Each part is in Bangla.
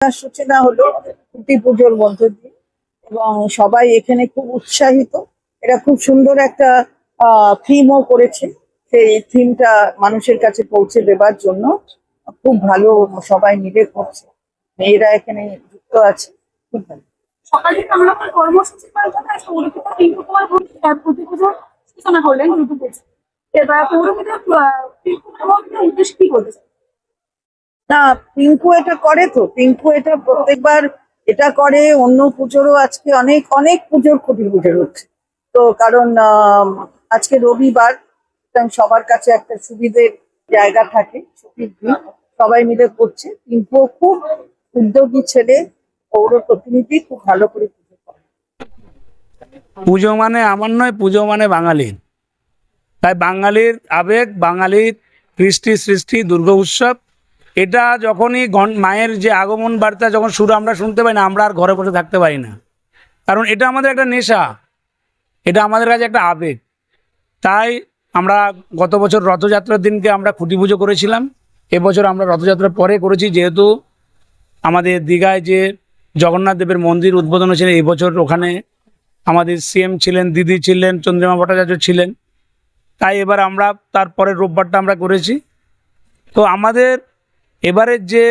সূচনা হলো কুটি পুজোর মধ্য দিয়ে এবং সবাই এখানে খুব উৎসাহিত। এটা খুব সুন্দর একটা থিমও করেছে। সেই থিমটা মানুষের কাছে পৌঁছে দেবার জন্য খুব ভালো সবাই মিলে করছে। মেয়েরা এখানে যুক্ত আছে। খুব ভালো। সকাল কর্মসূচি পৌরপিতা কুমার সূচনা কি? না পিঙ্কু এটা করে তো। পিঙ্কু এটা প্রত্যেকবার এটা করে অন্য পুজোরও আজকে অনেক অনেক পুজোর খুঁটি পুজোর হচ্ছে। তো কারণ আজকে রবিবার সবার কাছে একটা সুবিধের জায়গা থাকে ছুটির দিন। সবাই মিলে করছে। পিঙ্কুও খুব উদ্যোগী ছেলে পৌর প্রতিনিধি খুব ভালো করে পুজো করে। পুজো মানে আমার নয় পুজো মানে বাঙালির। তাই বাঙালির আবেগ বাঙালির কৃষ্টি সৃষ্টি দুর্গা উৎসব এটা যখনই মায়ের যে আগমন বার্তা যখন শুরু আমরা শুনতে পাই না, আমরা আর ঘরে বসে থাকতে পারি না। কারণ এটা আমাদের একটা নেশা। এটা আমাদের কাছে একটা আবেগ। তাই আমরা গত বছর রথযাত্রার দিনকে আমরা খুঁটি পুজো করেছিলাম। এবছর আমরা রথযাত্রার পরে করেছি, যেহেতু আমাদের দীঘায় যে জগন্নাথ দেবের মন্দির উদ্বোধন হয়েছিল, এবছর ওখানে আমাদের সিএম ছিলেন, দিদি ছিলেন, চন্দ্রিমা ভট্টাচার্য ছিলেন। তাই এবার আমরা তারপরের রোববারটা আমরা করেছি। তো আমাদের এবারের যে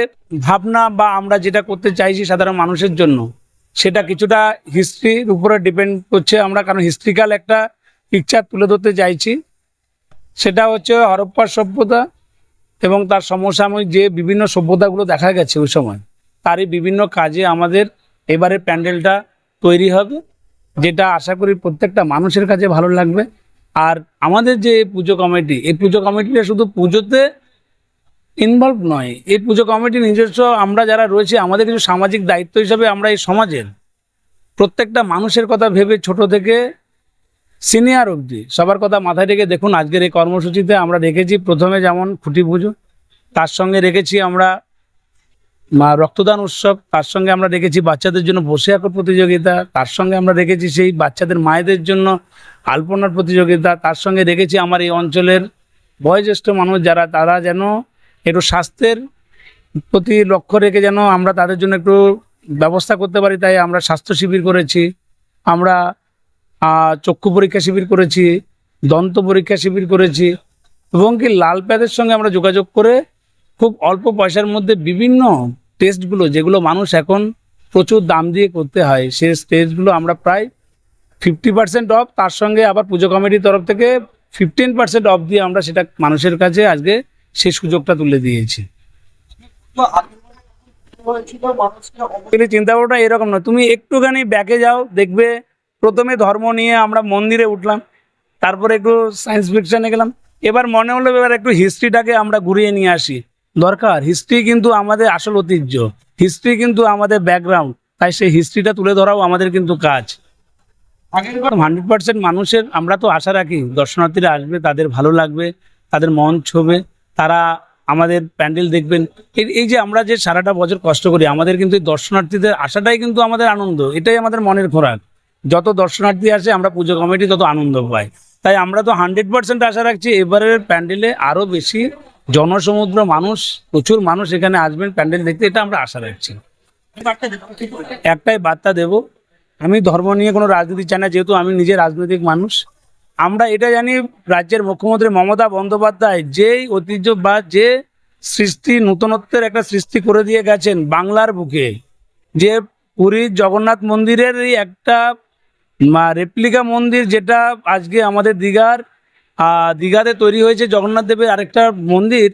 ভাবনা বা আমরা যেটা করতে চাইছি সাধারণ মানুষের জন্য, সেটা কিছুটা হিস্ট্রির উপরে ডিপেন্ড করছে আমরা, কারণ হিস্ট্রিক্যাল একটা পিকচার তুলে ধরতে চাইছি। সেটা হচ্ছে হরপ্পার সভ্যতা এবং তার সমসাময়িক যে বিভিন্ন সভ্যতাগুলো দেখা গেছে ওই সময়। তারই বিভিন্ন কাজে আমাদের এবারে প্যান্ডেলটা তৈরি হবে, যেটা আশা করি প্রত্যেকটা মানুষের কাছে ভালো লাগবে। আর আমাদের যে পুজো কমিটি, এই পুজো কমিটিটা শুধু পুজোতে ইনভলভ নয়। এই পুজো কমিটি নিজস্ব আমরা যারা রয়েছে, আমাদের কিছু সামাজিক দায়িত্ব হিসাবে আমরা এই সমাজের প্রত্যেকটা মানুষের কথা ভেবে ছোট থেকে সিনিয়র অবধি সবার কথা মাথায় রেখে দেখুন, আজকের এই কর্মসূচিতে আমরা রেখেছি প্রথমে যেমন খুঁটি পুজো, তার সঙ্গে রেখেছি আমরা মা রক্তদান উৎসব, তার সঙ্গে আমরা রেখেছি বাচ্চাদের জন্য বসে আঁকো প্রতিযোগিতা, তার সঙ্গে আমরা রেখেছি সেই বাচ্চাদের মায়েদের জন্য আলপনার প্রতিযোগিতা, তার সঙ্গে রেখেছি আমার এই অঞ্চলের বয়োজ্যেষ্ঠ মানুষ যারা, তারা যেন একটু স্বাস্থ্যের প্রতি লক্ষ্য রেখে যেন আমরা তাদের জন্য একটু ব্যবস্থা করতে পারি, তাই আমরা স্বাস্থ্য শিবির করেছি, আমরা চক্ষু পরীক্ষা শিবির করেছি, দন্ত পরীক্ষা শিবির করেছি, এবং কি লাল প্যাদের সঙ্গে আমরা যোগাযোগ করে খুব অল্প পয়সার মধ্যে বিভিন্ন টেস্টগুলো, যেগুলো মানুষ এখন প্রচুর দাম দিয়ে করতে হয়, সেই টেস্টগুলো আমরা প্রায় ফিফটি পার্সেন্ট অফ, তার সঙ্গে আবার পুজো কমিটির তরফ থেকে ফিফটিন পার্সেন্ট অফ দিয়ে আমরা সেটা মানুষের কাছে আজকে সেই সুযোগটা তুলে দিয়েছে। চিন্তা ভাবনাটা এরকম না তুমি একটুখানি ব্যাকে যাও দেখবে প্রথমে ধর্ম নিয়ে আমরা মন্দিরে উঠলাম তারপরে একটু সায়েন্স ফিকশনে গেলাম। এবার মনে হলো এবার একটু হিস্ট্রিটাকে আমরা ঘুরিয়ে নিয়ে আসি। দরকার হিস্ট্রি কিন্তু আমাদের আসল ঐতিহ্য হিস্ট্রি কিন্তু আমাদের ব্যাকগ্রাউন্ড তাই সেই হিস্ট্রিটা তুলে ধরাও আমাদের কিন্তু কাজ। হান্ড্রেড পার্সেন্ট মানুষের আমরা তো আশা রাখি দর্শনার্থীরা আসবে তাদের ভালো লাগবে তাদের মন ছবে। তারা আমাদের প্যান্ডেল দেখবেন। এই- যে আমরা যে সারাটা বছর কষ্ট করি, আমাদের কিন্তু দর্শনার্থীদের আশাটাই কিন্তু আমাদের আনন্দ। এটাই আমাদের মনের খোরাক। যত দর্শনার্থী আসে, আমরা পুজো কমিটি তত আনন্দ পাই। তাই আমরা তো হান্ড্রেড পার্সেন্ট আশা রাখছি, এবারের প্যান্ডেলে আরও বেশি জনসমুদ্র মানুষ, প্রচুর মানুষ এখানে আসবেন প্যান্ডেল দেখতে। এটা আমরা আশা রাখছি। একটাই বার্তা দেব, আমি ধর্ম নিয়ে কোনো রাজনীতি চাই না, যেহেতু আমি নিজে রাজনৈতিক মানুষ। আমরা এটা জানি রাজ্যের মুখ্যমন্ত্রী মমতা বন্দ্যোপাধ্যায় যেই ঐতিহ্য বা যে সৃষ্টি, নূতনত্বের একটা সৃষ্টি করে দিয়ে গেছেন বাংলার বুকে, যে পুরীর জগন্নাথ মন্দিরেরই একটা রেপ্লিকা মন্দির যেটা আজকে আমাদের দীঘার দীঘাতে তৈরি হয়েছে জগন্নাথ দেবের আরেকটা মন্দির।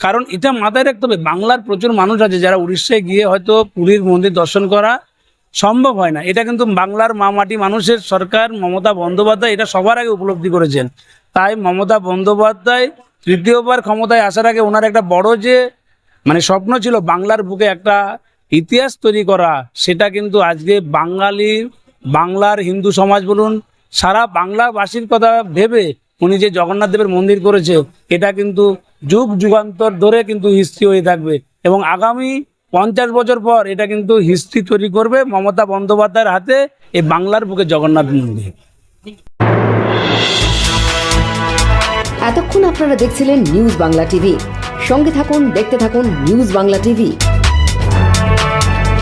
কারণ এটা মাথায় রাখতে হবে, বাংলার প্রচুর মানুষ আছে যারা উড়িষ্যায় গিয়ে হয়তো পুরীর মন্দির দর্শন করা সম্ভব হয় না। এটা কিন্তু বাংলার মা মাটি মানুষের সরকার মমতা বন্দ্যোপাধ্যায় এটা সবার আগে উপলব্ধি করেছেন। তাই মমতা বন্দ্যোপাধ্যায় তৃতীয়বার ক্ষমতায় আসার আগে ওনার একটা বড় যে মানে স্বপ্ন ছিল বাংলার বুকে একটা ইতিহাস তৈরি করা, সেটা কিন্তু আজকে বাঙালি, বাংলার হিন্দু সমাজ বলুন, সারা বাংলাবাসীর কথা ভেবে উনি যে জগন্নাথ দেবের মন্দির করেছে, এটা কিন্তু যুগ যুগান্তর ধরে কিন্তু হিস্ট্রি হয়ে থাকবে। এবং আগামী পঞ্চাশ বছর পর এটা কিন্তু হিস্ট্রি তৈরি করবে মমতা বন্দ্যোপাধ্যায়ের হাতে এই বাংলার বুকে জগন্নাথ মন্দির। এতক্ষণ আপনারা দেখছিলেন নিউজ বাংলা টিভি সঙ্গে থাকুন, দেখতে থাকুন নিউজ বাংলা টিভি